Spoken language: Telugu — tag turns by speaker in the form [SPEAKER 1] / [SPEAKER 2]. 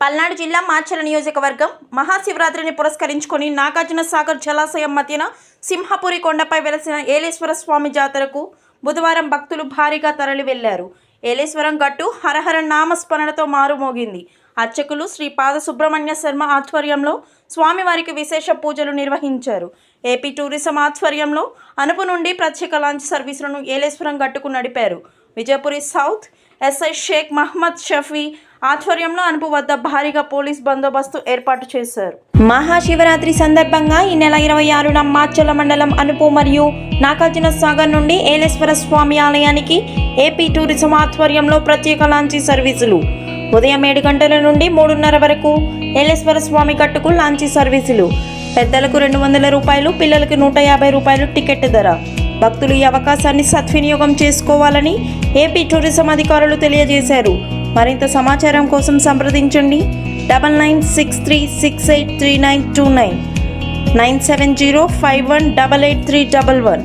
[SPEAKER 1] పల్నాడు జిల్లా మాచల నియోజకవర్గం మహాశివరాత్రిని పురస్కరించుకొని నాగార్జున సాగర్ జలాశయం మధ్యన సింహపురి కొండపై వెలసిన ఏలేశ్వర స్వామి జాతరకు బుధవారం భక్తులు భారీగా తరలి వెళ్ళారు ఏలేశ్వరం గట్టు హరహర నామస్మరణతో మారుమోగింది. అర్చకులు శ్రీ పాద సుబ్రహ్మణ్య శర్మ ఆధ్వర్యంలో స్వామివారికి విశేష పూజలు నిర్వహించారు. ఏపీ టూరిజం ఆధ్వర్యంలో అనుపు నుండి ప్రత్యేక లాంచ్ సర్వీసులను ఏలేశ్వరం గట్టుకు నడిపారు. విజయపురి సౌత్ ఎస్ఐ షేక్ మహమ్మద్ షఫీ ఆధ్వర్యంలో అనుపు వద్ద భారీగా పోలీస్ బందోబస్తు ఏర్పాటు చేశారు. మహాశివరాత్రి సందర్భంగా ఈ నెల ఇరవై ఆరున మాచల మండలం అనుపు మరియు నాగార్జున సాగర్ నుండి ఏలేశ్వర స్వామి ఆలయానికి ఏపీ టూరిజం ఆధ్వర్యంలో ప్రత్యేక లాంచీ సర్వీసులు. ఉదయం ఏడు గంటల నుండి మూడున్నర వరకు ఏలేశ్వర స్వామి కట్టుకు లాంచీ సర్వీసులు. పెద్దలకు రెండు వందల రూపాయలు పిల్లలకు నూట యాభై రూపాయలు టికెట్ ధర. భక్తులు ఈ అవకాశాన్ని సద్వినియోగం చేసుకోవాలని ఏపీ టూరిజం అధికారులు తెలియజేశారు. మరింత సమాచారం కోసం సంప్రదించండి. Double nine six three six eight three nine two nine. Nine seven zero five one double eight three double one.